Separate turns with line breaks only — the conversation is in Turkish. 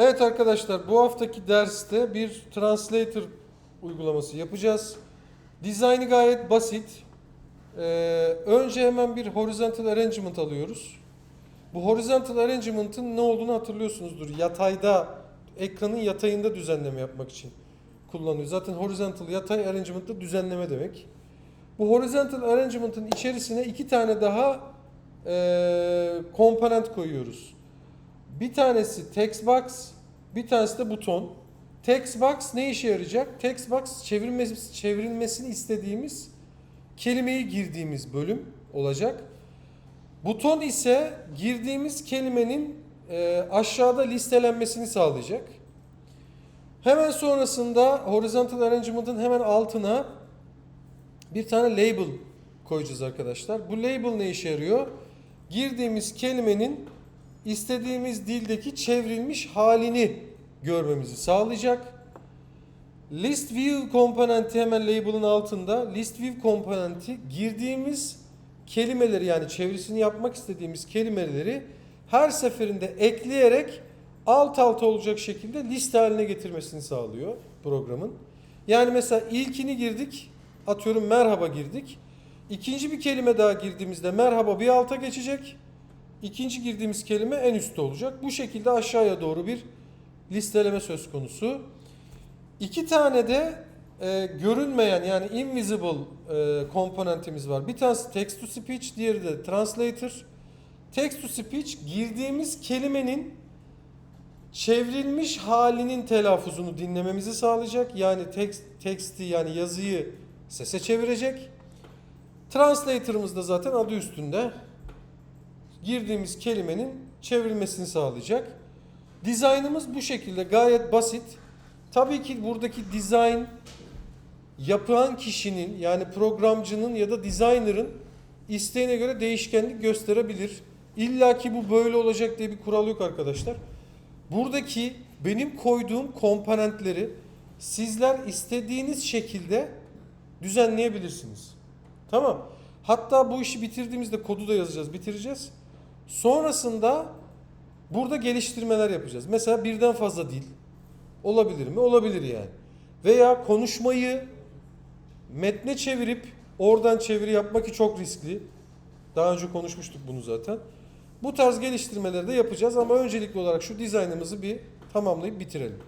Evet arkadaşlar bu haftaki derste bir translator uygulaması yapacağız. Dizaynı gayet basit. Ee, önce hemen bir horizontal arrangement alıyoruz. Bu horizontal arrangement'ın ne olduğunu hatırlıyorsunuzdur. Yatayda, ekranın yatayında düzenleme yapmak için kullanıyor. Zaten horizontal yatay arrangement da düzenleme demek. Bu horizontal arrangement'ın içerisine iki tane daha e, komponent koyuyoruz. Bir tanesi text box, bir tanesi de buton. Text box ne işe yarayacak? Text box çevrilmesi, çevrilmesini istediğimiz kelimeyi girdiğimiz bölüm olacak. Buton ise girdiğimiz kelimenin e, aşağıda listelenmesini sağlayacak. Hemen sonrasında horizontal arrangement'ın hemen altına bir tane label koyacağız arkadaşlar. Bu label ne işe yarıyor? Girdiğimiz kelimenin istediğimiz dildeki çevrilmiş halini görmemizi sağlayacak. List view komponenti hemen label'ın altında. List view komponenti girdiğimiz kelimeleri yani çevirisini yapmak istediğimiz kelimeleri her seferinde ekleyerek alt alta olacak şekilde liste haline getirmesini sağlıyor programın. Yani mesela ilkini girdik, atıyorum merhaba girdik. İkinci bir kelime daha girdiğimizde merhaba bir alta geçecek. İkinci girdiğimiz kelime en üstte olacak. Bu şekilde aşağıya doğru bir listeleme söz konusu. İki tane de e, görünmeyen yani invisible e, komponentimiz var. Bir tanesi text to speech, diğeri de translator. Text to speech girdiğimiz kelimenin çevrilmiş halinin telaffuzunu dinlememizi sağlayacak. Yani text, text'i yani yazıyı sese çevirecek. Translator'ımız da zaten adı üstünde girdiğimiz kelimenin çevrilmesini sağlayacak. Dizaynımız bu şekilde gayet basit. Tabii ki buradaki dizayn yapan kişinin yani programcının ya da designer'ın isteğine göre değişkenlik gösterebilir. İlla ki bu böyle olacak diye bir kural yok arkadaşlar. Buradaki benim koyduğum komponentleri sizler istediğiniz şekilde düzenleyebilirsiniz. Tamam. Hatta bu işi bitirdiğimizde kodu da yazacağız, bitireceğiz. Sonrasında burada geliştirmeler yapacağız. Mesela birden fazla dil olabilir mi? Olabilir yani. Veya konuşmayı metne çevirip oradan çeviri yapmak ki çok riskli. Daha önce konuşmuştuk bunu zaten. Bu tarz geliştirmeleri de yapacağız ama öncelikli olarak şu dizaynımızı bir tamamlayıp bitirelim.